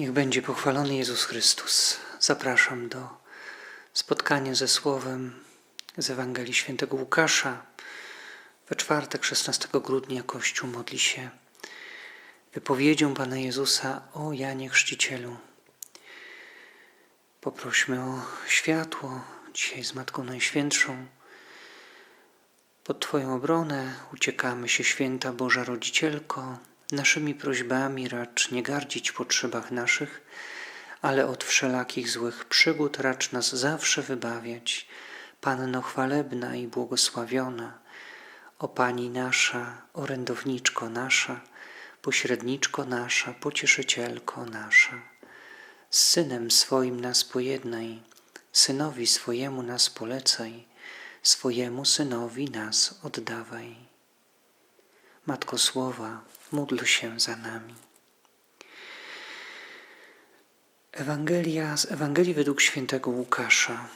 Niech będzie pochwalony Jezus Chrystus. Zapraszam do spotkania ze Słowem z Ewangelii Świętego Łukasza. We czwartek, 16 grudnia, Kościół modli się wypowiedzią Pana Jezusa o Janie Chrzcicielu. Poprośmy o światło dzisiaj z Matką Najświętszą. Pod Twoją obronę uciekamy się, święta Boża Rodzicielko. Naszymi prośbami racz nie gardzić potrzebach naszych, ale od wszelakich złych przygód racz nas zawsze wybawiać. Panno chwalebna i błogosławiona, o Pani nasza, orędowniczko nasza, pośredniczko nasza, pocieszycielko nasza. Z Synem swoim nas pojednaj, Synowi swojemu nas polecaj, swojemu Synowi nas oddawaj. Matko Słowa, módl się za nami. Ewangelia z Ewangelii według świętego Łukasza.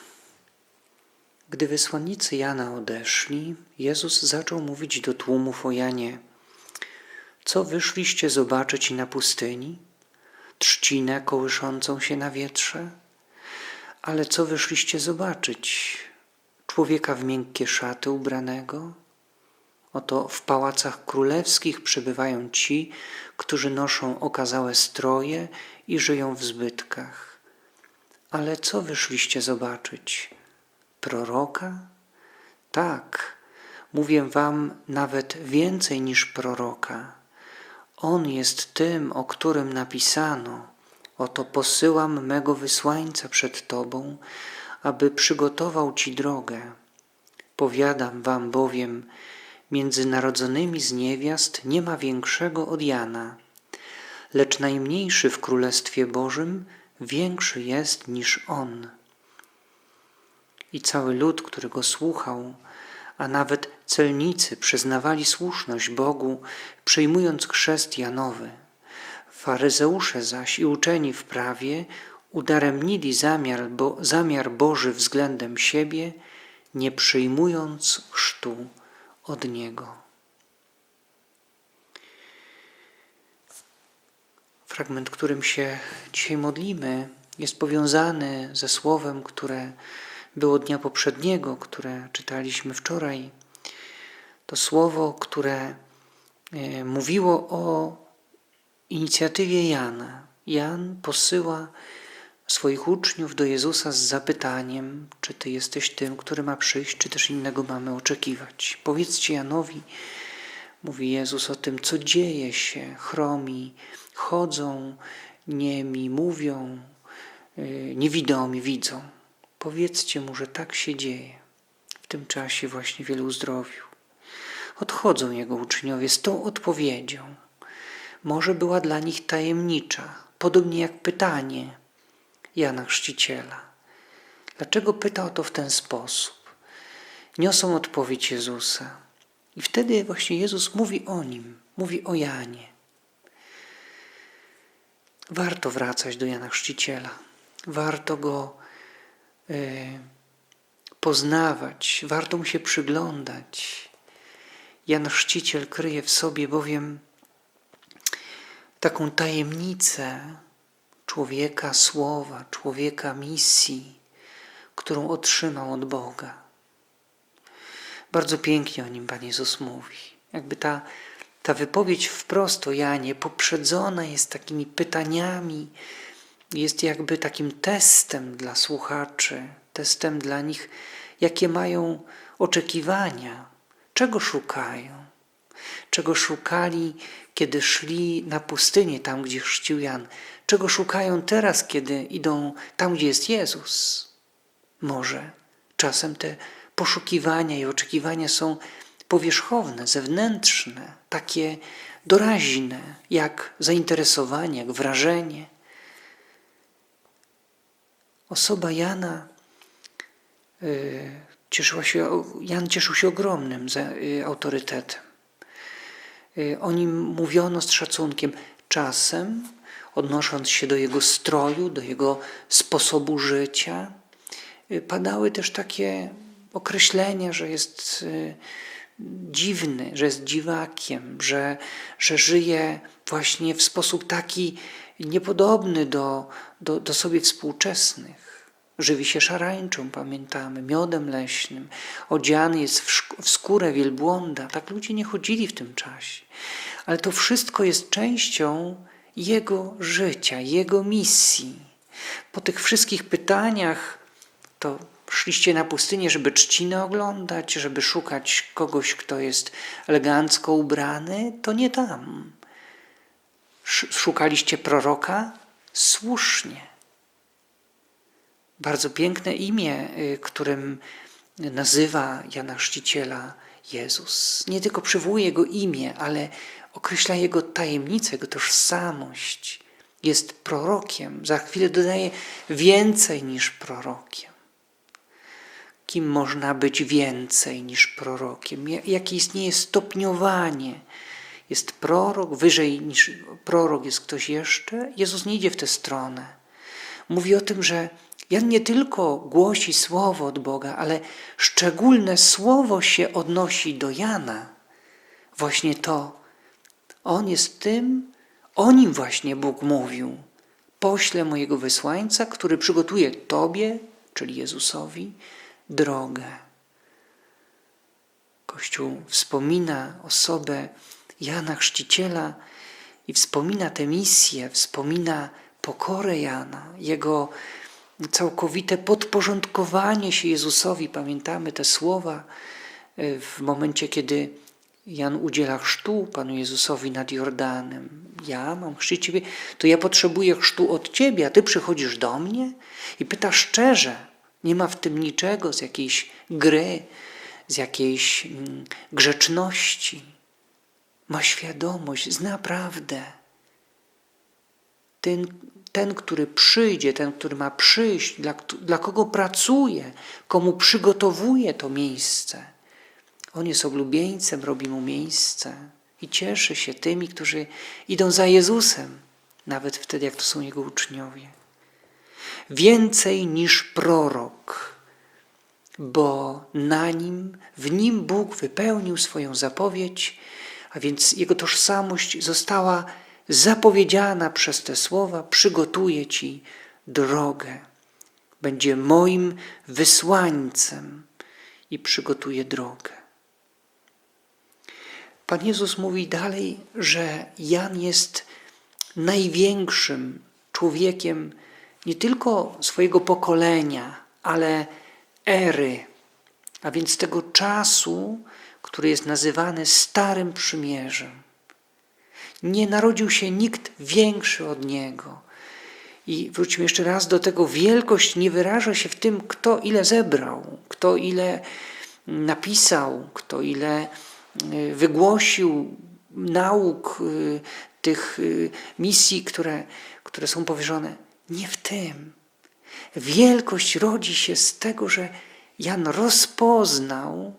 Gdy wysłannicy Jana odeszli, Jezus zaczął mówić do tłumów o Janie. Co wyszliście zobaczyć na pustyni? Trzcinę kołyszącą się na wietrze? Ale co wyszliście zobaczyć? Człowieka w miękkie szaty ubranego? Oto w pałacach królewskich przebywają ci, którzy noszą okazałe stroje i żyją w zbytkach. Ale co wyszliście zobaczyć? Proroka? Tak, mówię wam nawet więcej niż proroka. On jest tym, o którym napisano: Oto posyłam mego wysłańca przed tobą, aby przygotował ci drogę. Powiadam wam bowiem, między narodzonymi z niewiast nie ma większego od Jana, lecz najmniejszy w Królestwie Bożym większy jest niż on. I cały lud, który go słuchał, a nawet celnicy przyznawali słuszność Bogu, przyjmując chrzest Janowy. Faryzeusze zaś i uczeni w prawie udaremnili zamiar, bo, zamiar Boży względem siebie, nie przyjmując chrztu od Niego. Fragment, którym się dzisiaj modlimy, jest powiązany ze słowem, które było dnia poprzedniego, które czytaliśmy wczoraj. To słowo, które e, mówiło o inicjatywie Jana. Jan posyła swoich uczniów do Jezusa z zapytaniem, czy Ty jesteś tym, który ma przyjść, czy też innego mamy oczekiwać. Powiedzcie Janowi, mówi Jezus o tym, co dzieje się. Chromi chodzą, niemi mówią, y, niewidomi widzą. Powiedzcie mu, że tak się dzieje. W tym czasie właśnie wielu uzdrowił. Odchodzą jego uczniowie z tą odpowiedzią. Może była dla nich tajemnicza, podobnie jak pytanie Jana Chrzciciela. Dlaczego pytał to w ten sposób? Niosą odpowiedź Jezusa. I wtedy właśnie Jezus mówi o nim, mówi o Janie. Warto wracać do Jana Chrzciciela. Warto go y, poznawać, warto mu się przyglądać. Jan Chrzciciel kryje w sobie bowiem taką tajemnicę człowieka słowa, człowieka misji, którą otrzymał od Boga. Bardzo pięknie o nim Pan Jezus mówi. Jakby ta, ta wypowiedź wprost o Janie poprzedzona jest takimi pytaniami, jest jakby takim testem dla słuchaczy, testem dla nich, jakie mają oczekiwania, czego szukają, czego szukali, kiedy szli na pustynię, tam gdzie chrzcił Jan, czego szukają teraz, kiedy idą tam, gdzie jest Jezus. Może czasem te poszukiwania i oczekiwania są powierzchowne, zewnętrzne, takie doraźne, jak zainteresowanie, jak wrażenie. Osoba Jana y, cieszyła się, Jan cieszył się ogromnym y, autorytetem. Y, o nim mówiono z szacunkiem. Czasem, odnosząc się do jego stroju, do jego sposobu życia, padały też takie określenia, że jest dziwny, że jest dziwakiem, że, że żyje właśnie w sposób taki niepodobny do, do, do sobie współczesnych. Żywi się szarańczą, pamiętamy, miodem leśnym, odziany jest w, w skórę wielbłąda. Tak ludzie nie chodzili w tym czasie. Ale to wszystko jest częścią Jego życia, Jego misji. Po tych wszystkich pytaniach to szliście na pustynię, żeby trzcinę oglądać, żeby szukać kogoś, kto jest elegancko ubrany, to nie tam. Sz- Szukaliście proroka? Słusznie. Bardzo piękne imię, y, którym nazywa Jana Chrzciciela Jezus. Nie tylko przywołuje jego imię, ale określa jego tajemnicę, jego tożsamość. Jest prorokiem. Za chwilę dodaje więcej niż prorokiem. Kim można być więcej niż prorokiem? Ja- Jakie istnieje stopniowanie? Jest prorok, wyżej niż prorok jest ktoś jeszcze? Jezus nie idzie w tę stronę. Mówi o tym, że Jan nie tylko głosi słowo od Boga, ale szczególne słowo się odnosi do Jana. Właśnie to. On jest tym, o nim właśnie Bóg mówił. Poślę mojego wysłańca, który przygotuje Tobie, czyli Jezusowi, drogę. Kościół wspomina osobę Jana Chrzciciela i wspomina tę misję, wspomina pokorę Jana, jego całkowite podporządkowanie się Jezusowi. Pamiętamy te słowa y, w momencie, kiedy Jan udziela chrztu Panu Jezusowi nad Jordanem. Ja mam chrzcić Ciebie, to ja potrzebuję chrztu od Ciebie, a Ty przychodzisz do mnie i pytasz szczerze. Nie ma w tym niczego z jakiejś gry, z jakiejś mm, grzeczności. Ma świadomość, zna prawdę. Ten, ten, który przyjdzie, ten, który ma przyjść, dla, dla kogo pracuje, komu przygotowuje to miejsce. On jest oblubieńcem, robi mu miejsce i cieszy się tymi, którzy idą za Jezusem, nawet wtedy, jak to są Jego uczniowie. Więcej niż prorok, bo na nim, w nim Bóg wypełnił swoją zapowiedź, a więc Jego tożsamość została zapowiedziana przez te słowa: Przygotuję Ci drogę. Będzie moim wysłańcem i przygotuje drogę. Pan Jezus mówi dalej, że Jan jest największym człowiekiem nie tylko swojego pokolenia, ale ery, a więc tego czasu, który jest nazywany Starym Przymierzem. Nie narodził się nikt większy od niego. I wróćmy jeszcze raz do tego, wielkość nie wyraża się w tym, kto ile zebrał, kto ile napisał, kto ile y, wygłosił nauk y, tych y, misji, które, które są powierzone. Nie w tym. Wielkość rodzi się z tego, że Jan rozpoznał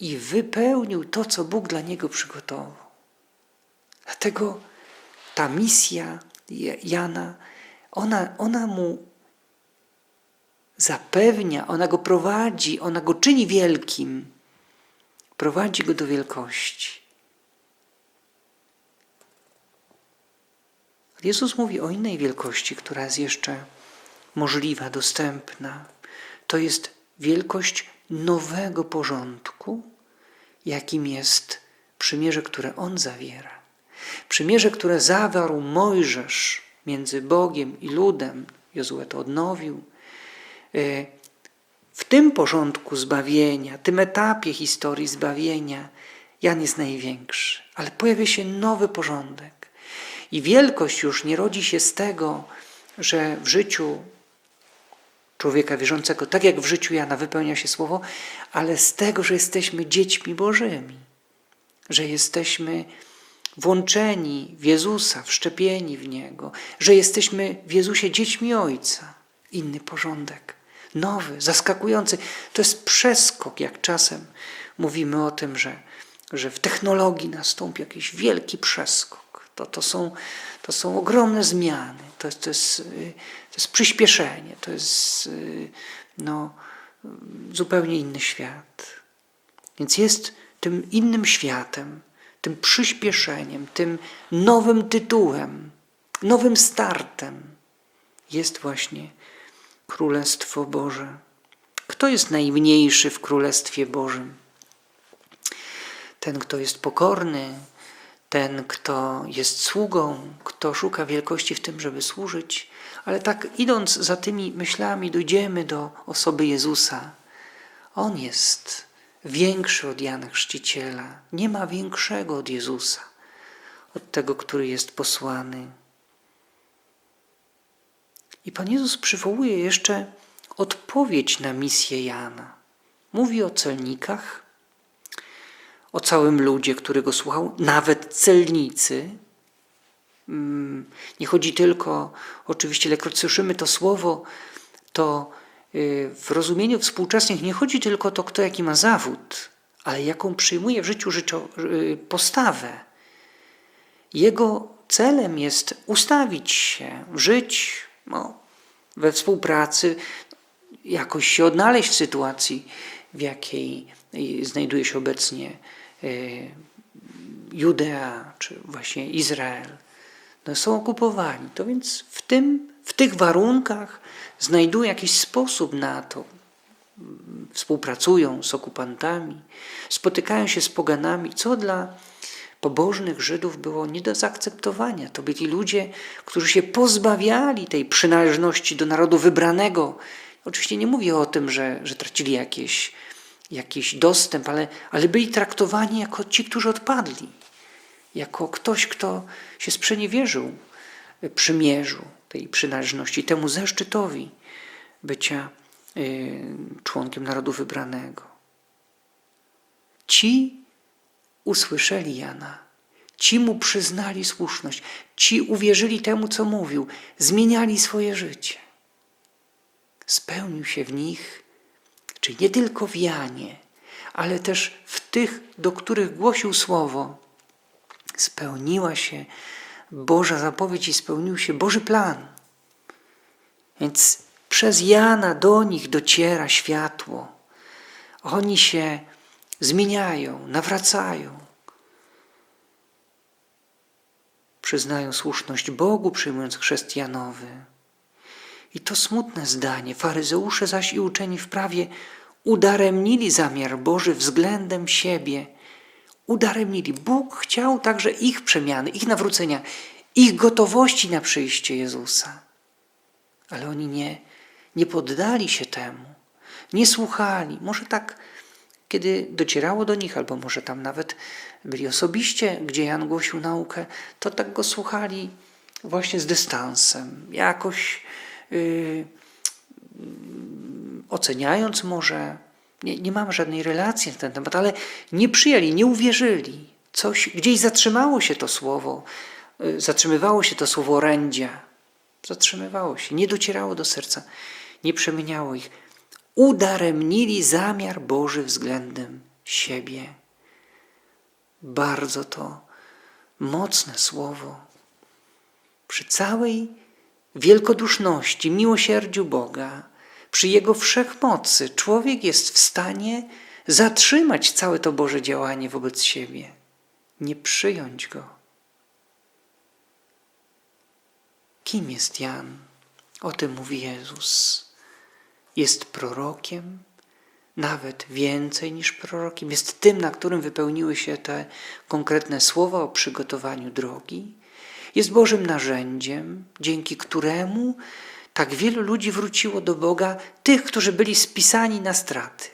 i wypełnił to, co Bóg dla niego przygotował. Dlatego ta misja Jana, ona, ona mu zapewnia, ona go prowadzi, ona go czyni wielkim, prowadzi go do wielkości. Jezus mówi o innej wielkości, która jest jeszcze możliwa, dostępna. To jest wielkość nowego porządku, jakim jest przymierze, które On zawiera. Przymierze, które zawarł Mojżesz między Bogiem i ludem, Jozue to odnowił. E, W tym porządku zbawienia, tym etapie historii zbawienia, Jan jest największy, ale pojawia się nowy porządek. I wielkość już nie rodzi się z tego, że w życiu człowieka wierzącego, tak jak w życiu Jana, wypełnia się słowo, ale z tego, że jesteśmy dziećmi Bożymi, że jesteśmy włączeni w Jezusa, wszczepieni w Niego, że jesteśmy w Jezusie dziećmi Ojca. Inny porządek, nowy, zaskakujący. To jest przeskok, jak czasem mówimy o tym, że, że w technologii nastąpi jakiś wielki przeskok. To, to, są, to są ogromne zmiany, to jest, to, jest, y, to jest przyspieszenie, to jest y, no, zupełnie inny świat. Więc jest tym innym światem, tym przyspieszeniem, tym nowym tytułem. nowym startem jest właśnie Królestwo Boże. Kto jest najmniejszy w Królestwie Bożym? Ten, kto jest pokorny, ten, kto jest sługą, kto szuka wielkości w tym, żeby służyć. Ale tak idąc za tymi myślami, dojdziemy do osoby Jezusa. On jest większy od Jana Chrzciciela. Nie ma większego od Jezusa, od tego, który jest posłany. I Pan Jezus przywołuje jeszcze odpowiedź na misję Jana. Mówi o celnikach, o całym ludzie, który go słuchał, nawet celnicy. Mm, nie chodzi tylko, oczywiście, ilekroć słyszymy to słowo, to w rozumieniu współczesnych nie chodzi tylko o to, kto jaki ma zawód, ale jaką przyjmuje w życiu y, postawę. Jego celem jest ustawić się, żyć no, we współpracy, jakoś się odnaleźć w sytuacji, w jakiej znajduje się obecnie y, Judea, czy właśnie Izrael. No, są okupowani. To więc w, tym, w tych warunkach znajdują jakiś sposób na to. Współpracują z okupantami, spotykają się z poganami, co dla pobożnych Żydów było nie do zaakceptowania. To byli ludzie, którzy się pozbawiali tej przynależności do narodu wybranego. Oczywiście nie mówię o tym, że, że tracili jakieś, jakiś dostęp, ale, ale byli traktowani jako ci, którzy odpadli. Jako ktoś, kto się sprzeniewierzył przymierzu tej przynależności, temu zaszczytowi bycia y, członkiem narodu wybranego. Ci usłyszeli Jana. Ci mu przyznali słuszność, ci uwierzyli temu, co mówił, zmieniali swoje życie. Spełnił się w nich, czyli nie tylko w Janie, ale też w tych, do których głosił słowo, spełniła się Boża zapowiedź i spełnił się Boży plan. Więc przez Jana do nich dociera światło. Oni się zmieniają, nawracają. Przyznają słuszność Bogu, przyjmując chrzest Janowy. I to smutne zdanie. Faryzeusze zaś i uczeni w prawie udaremnili zamiar Boży względem siebie. Udaremnili. Bóg chciał także ich przemiany, ich nawrócenia, ich gotowości na przyjście Jezusa. Ale oni nie, nie poddali się temu, nie słuchali. Może tak kiedy docierało do nich, albo może tam nawet byli osobiście, gdzie Jan głosił naukę, to tak go słuchali właśnie z dystansem, jakoś yy, oceniając może. Nie, nie mam żadnej relacji na ten temat, ale nie przyjęli, nie uwierzyli. Coś, gdzieś zatrzymało się to słowo, yy, zatrzymywało się to słowo orędzia. Zatrzymywało się, nie docierało do serca, nie przemieniało ich udaremnili zamiar Boży względem siebie. Bardzo to mocne słowo. Przy całej wielkoduszności, miłosierdziu Boga, przy Jego wszechmocy, człowiek jest w stanie zatrzymać całe to Boże działanie wobec siebie, nie przyjąć go. Kim jest Jan? O tym mówi Jezus jest prorokiem, nawet więcej niż prorokiem, jest tym, na którym wypełniły się te konkretne słowa o przygotowaniu drogi, jest Bożym narzędziem, dzięki któremu tak wielu ludzi wróciło do Boga, tych, którzy byli spisani na straty.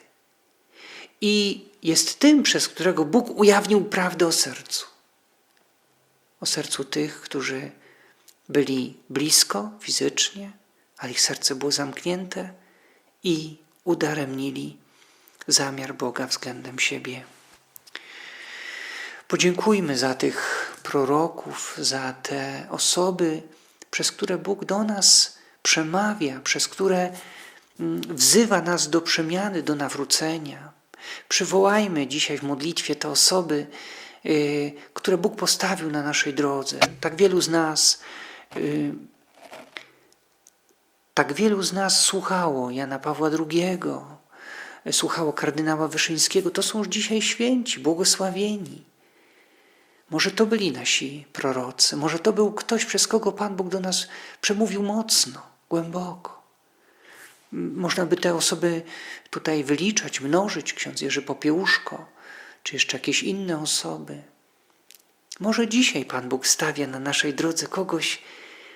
I jest tym, przez którego Bóg ujawnił prawdę o sercu. O sercu tych, którzy byli blisko fizycznie, ale ich serce było zamknięte i udaremnili zamiar Boga względem siebie. Podziękujmy za tych proroków, za te osoby, przez które Bóg do nas przemawia, przez które mm, wzywa nas do przemiany, do nawrócenia. Przywołajmy dzisiaj w modlitwie te osoby, y, które Bóg postawił na naszej drodze. Tak wielu z nas y, tak wielu z nas słuchało Jana Pawła II, słuchało kardynała Wyszyńskiego. To są już dzisiaj święci, błogosławieni. Może to byli nasi prorocy, może to był ktoś, przez kogo Pan Bóg do nas przemówił mocno, głęboko. Można by te osoby tutaj wyliczać, mnożyć, ksiądz Jerzy Popiełuszko, czy jeszcze jakieś inne osoby. Może dzisiaj Pan Bóg stawia na naszej drodze kogoś,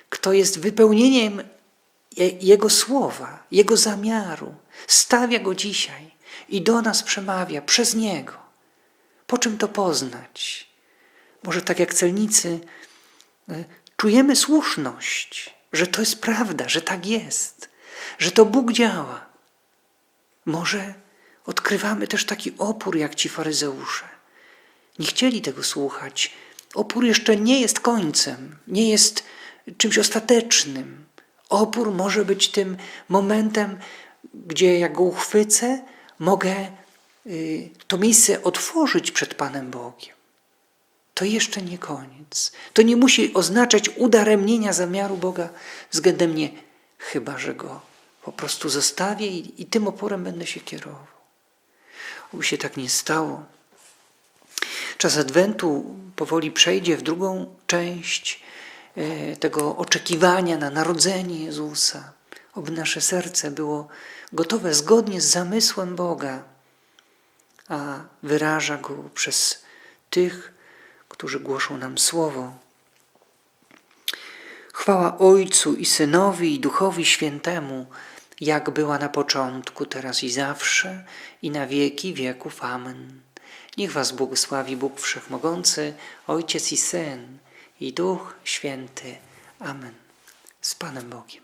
kto jest wypełnieniem Je- Jego słowa, Jego zamiaru. Stawia go dzisiaj i do nas przemawia przez Niego. Po czym to poznać? Może tak jak celnicy, y, czujemy słuszność, że to jest prawda, że tak jest, że to Bóg działa. Może odkrywamy też taki opór jak ci faryzeusze. Nie chcieli tego słuchać. Opór jeszcze nie jest końcem, nie jest czymś ostatecznym. Opór może być tym momentem, gdzie jak go uchwycę, mogę y, to miejsce otworzyć przed Panem Bogiem. To jeszcze nie koniec. To nie musi oznaczać udaremnienia zamiaru Boga względem mnie, chyba że go po prostu zostawię i, i tym oporem będę się kierował. Oby się tak nie stało. Czas Adwentu powoli przejdzie w drugą część e, tego oczekiwania na narodzenie Jezusa. Oby nasze serce było gotowe zgodnie z zamysłem Boga, a wyraża go przez tych, którzy głoszą nam Słowo. Chwała Ojcu i Synowi i Duchowi Świętemu, jak była na początku, teraz i zawsze, i na wieki wieków. Amen. Niech Was błogosławi Bóg Wszechmogący, Ojciec i Syn, i Duch Święty. Amen. Z Panem Bogiem.